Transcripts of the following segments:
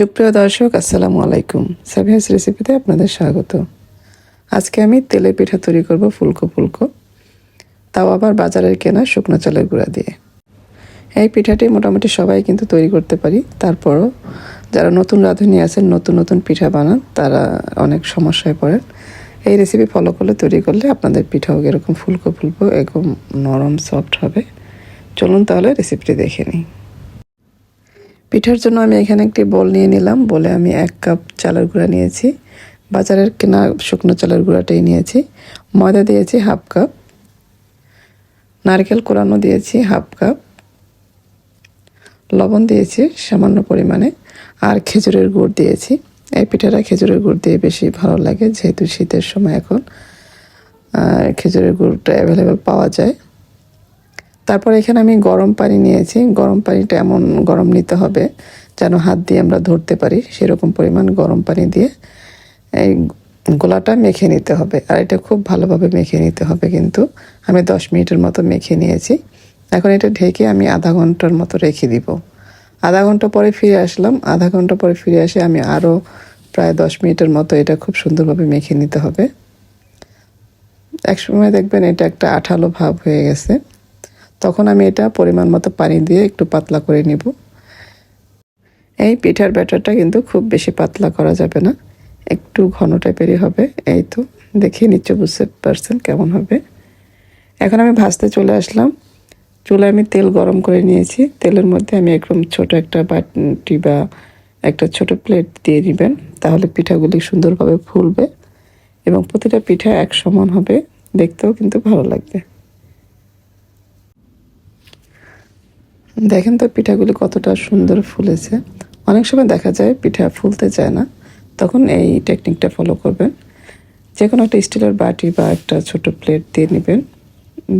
সুপ্রিয় দর্শক, আসসালামু আলাইকুম। সাবিহাস রেসিপিতে আপনাদের স্বাগত। আজকে আমি তেলের পিঠা তৈরি করব ফুলকো ফুলকো। তাও আবার বাজারের কেনা শুকনো চালের গুঁড়া দিয়ে। এই পিঠাটি মোটামুটি সবাই কিন্তু তৈরি করতে পারি। তারপরও যারা নতুন রাঁধুনি আছেন, নতুন নতুন পিঠা বানান, তারা অনেক সমস্যায় পড়েন। এই রেসিপি ফলো করলে, তৈরি করলে আপনাদের পিঠাও এরকম ফুলকো ফুলকো, এরকম নরম সফট হবে। চলুন তাহলে রেসিপিটি দেখে নিই। পিঠার জন্য আমি এখানে একটি বল নিয়ে নিলাম। বলে আমি এক কাপ চালের গুঁড়া নিয়েছি। বাজারের কেনা শুকনো চালের গুঁড়াটাই নিয়েছি। ময়দা দিয়েছি হাফ কাপ নারকেল কোরানো দিয়েছি হাফ কাপ লবণ দিয়েছি সামান্য পরিমাণে। আর খেজুরের গুড় দিয়েছি। এই পিঠাটা খেজুরের গুড় দিয়ে বেশি ভালো লাগে, যেহেতু শীতের সময় এখন আর খেজুরের গুড়টা অ্যাভেলেবেল পাওয়া যায়। তারপর এখানে আমি গরম পানি নিয়েছি। গরম পানিটা এমন গরম নিতে হবে যেন হাত দিয়ে আমরা ধরতে পারি, সেরকম পরিমাণ গরম পানি দিয়ে। এই গোলাটা মেখে নিতে হবে। আর এটা খুব ভালোভাবে মেখে নিতে হবে কিন্তু। আমি দশ মিনিটের মতো মেখে নিয়েছি। এখন এটা ঢেকে আমি আধা ঘণ্টার মতো রেখে দিব। আধা ঘণ্টা পরে ফিরে আসলাম। আধা ঘণ্টা পরে ফিরে এসে আমি আরও প্রায় দশ মিনিটের মতো এটা খুব সুন্দরভাবে মেখে নিতে হবে। এক সময় দেখবেন এটা একটা আঠালো ভাব হয়ে গেছে। তখন আমি এটা পরিমাণ মতো পানি দিয়ে একটু পাতলা করে নিব। এই পিঠার ব্যাটারটা কিন্তু খুব বেশি পাতলা করা যাবে না। একটু ঘন টাইপেরই হবে। এই তো, দেখে নিচ্ছে, বুঝতে পারছেন কেমন হবে। এখন আমি ভাজতে চলে আসলাম। চুলায় আমি তেল গরম করে নিয়েছি। তেলের মধ্যে আমি একদম ছোট একটা বাটি বা একটা ছোট প্লেট দিয়ে দিবেন। তাহলে পিঠাগুলি সুন্দরভাবে ফুলবে এবং প্রতিটা পিঠা এক সমান হবে। দেখতেও কিন্তু ভালো লাগবে। দেখেন তো পিঠাগুলি কতটা সুন্দর ফুলেছে। অনেক সময় দেখা যায় পিঠা ফুলতে চায় না, তখন এই টেকনিকটা ফলো করবেন। যে কোনো একটা স্টিলের বাটি বা একটা ছোট প্লেট দিয়ে নেবেন।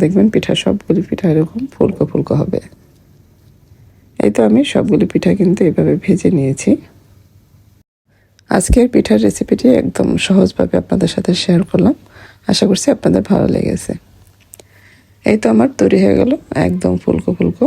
দেখবেন পিঠা সবগুলি পিঠা এরকম ফুলকো ফুলকো হবে। এই তো আমি সবগুলি পিঠা কিন্তু এভাবে ভেজে নিয়েছি। আজকের পিঠার রেসিপিটি একদম সহজভাবে আপনাদের সাথে শেয়ার করলাম। আশা করছি আপনাদের ভালো লেগেছে। এই তো আমার তৈরি হয়ে গেল, একদম ফুলকো ফুলকো।